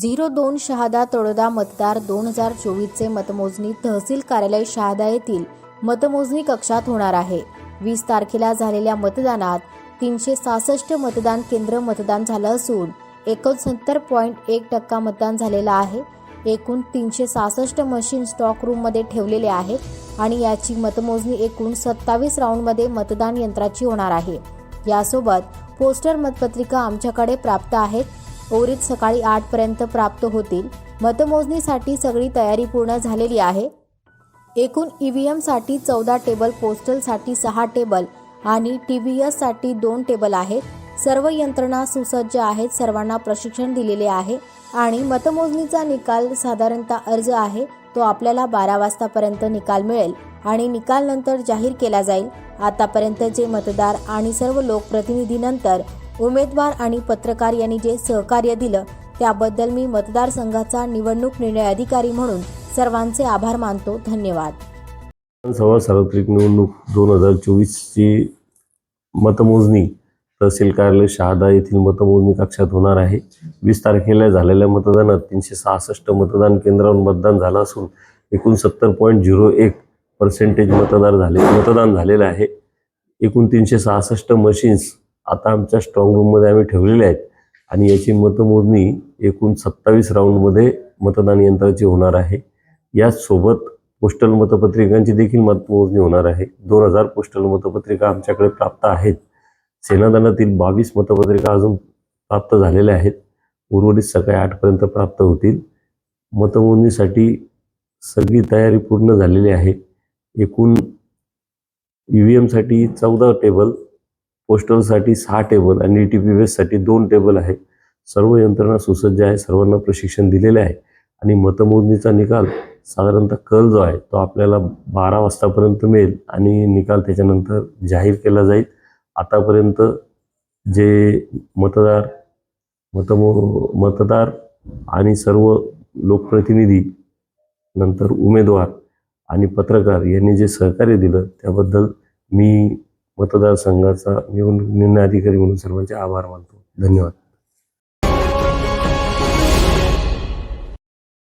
Zero दोन शहादा तळोदा मतदार दोन हजार चोवीसचे मतमोजणी तहसील कार्यालय शहादा येथील मतमोजणी कक्षात होणार आहे. वीस तारखेला झालेल्या मतदानात तीनशे सहासष्ट मतदान केंद्र मतदान झालं असून एकोणसत्तर पॉईंट एक टक्का मतदान झालेलं आहे. एकूण तीनशे सहासष्ट मशीन स्टॉक रूममध्ये ठेवलेले आहेत आणि याची मतमोजणी एकूण सत्तावीस राऊंडमध्ये मतदान यंत्राची होणार आहे. यासोबत पोस्टर मतपत्रिका आमच्याकडे प्राप्त आहेत. ओरीत सकाळी आठपर्यंत प्राप्त होतील. मतमोजणीसाठी सगळी तयारी पूर्ण झालेली आहे. एकूण ई एमसाठी चौदा टेबल पोस्टलसाठी सहा टेबल आणि टी व्ही एससाठी दोन टेबल आहेत. सर्व यंत्रणा सुसज्ज आहेत सर्वांना प्रशिक्षण दिलेले आहे आणि मतमोजणीचा निकाल साधारणतः अर्ज आहे. तो आपल्याला बारा वाजतापर्यंत निकाल मिळेल आणि निकाल नंतर जाहीर केला जाईल. आतापर्यंतचे मतदार आणि सर्व लोकप्रतिनिधीनंतर उमेदवार आणि पत्रकार यांनी जे सहकार्य दिलं त्याबद्दल मी मतदारसंघाचा निवडणूक निर्णय अधिकारी म्हणून सर्वांचे आभार मानतो. धन्यवाद. विधानसभा सार्वत्रिक निवडणूक दोन हजार चोवीसची मतमोजणी तहसील कार्यालय शहादा येथील मतमोजणी कक्षात होणार आहे. वीस तारखेला झालेल्या मतदानात तीनशे सहासष्ट मतदान केंद्रावर मतदान झालं असून एकूण सत्तर पॉईंट झिरो एक पर्सेंटेज मतदार झाले मतदान झालेलं आहे. एकूण तीनशे सहासष्ट मशीन्स आता आमच्या स्ट्रॉंग रूममध्ये आम्ही ठेवलेले आहेत. आणि याची मतमोजणी एकूण सत्तावीस राऊंडमध्ये मतदान यंत्राची होणार आहे. याचसोबत पोस्टल मतपत्रिकांची देखील मतमोजणी होणार आहे. दोन हजार पोस्टल मतपत्रिका आमच्याकडे प्राप्त आहेत. सेनादानातील बावीस मतपत्रिका अजून प्राप्त झालेल्या आहेत. उर्वरित सकाळी आठपर्यंत प्राप्त होतील. मतमोजणीसाठी सगळी तयारी पूर्ण झालेली आहे. एकूण ई व्ही एमसाठी चौदा टेबल पोस्टलसाठी सहा टेबल आणि टी पी साठी दोन टेबल आहे. सर्व यंत्रणा सुसज्ज आहे सर्वांना प्रशिक्षण दिलेले आहे आणि मतमोजणीचा निकाल साधारणतः कल जो आहे तो आपल्याला बारा वाजतापर्यंत मिळेल आणि निकाल त्याच्यानंतर जाहीर केला जाईल. आतापर्यंत जे मतदार मतमो मतदार आणि सर्व लोकप्रतिनिधी नंतर उमेदवार आणि पत्रकार यांनी जे सहकार्य दिलं त्याबद्दल मी मतदारसंघाचा निवडणूक निर्णय अधिकारी म्हणून सर्वांचे आभार मानतो. धन्यवाद.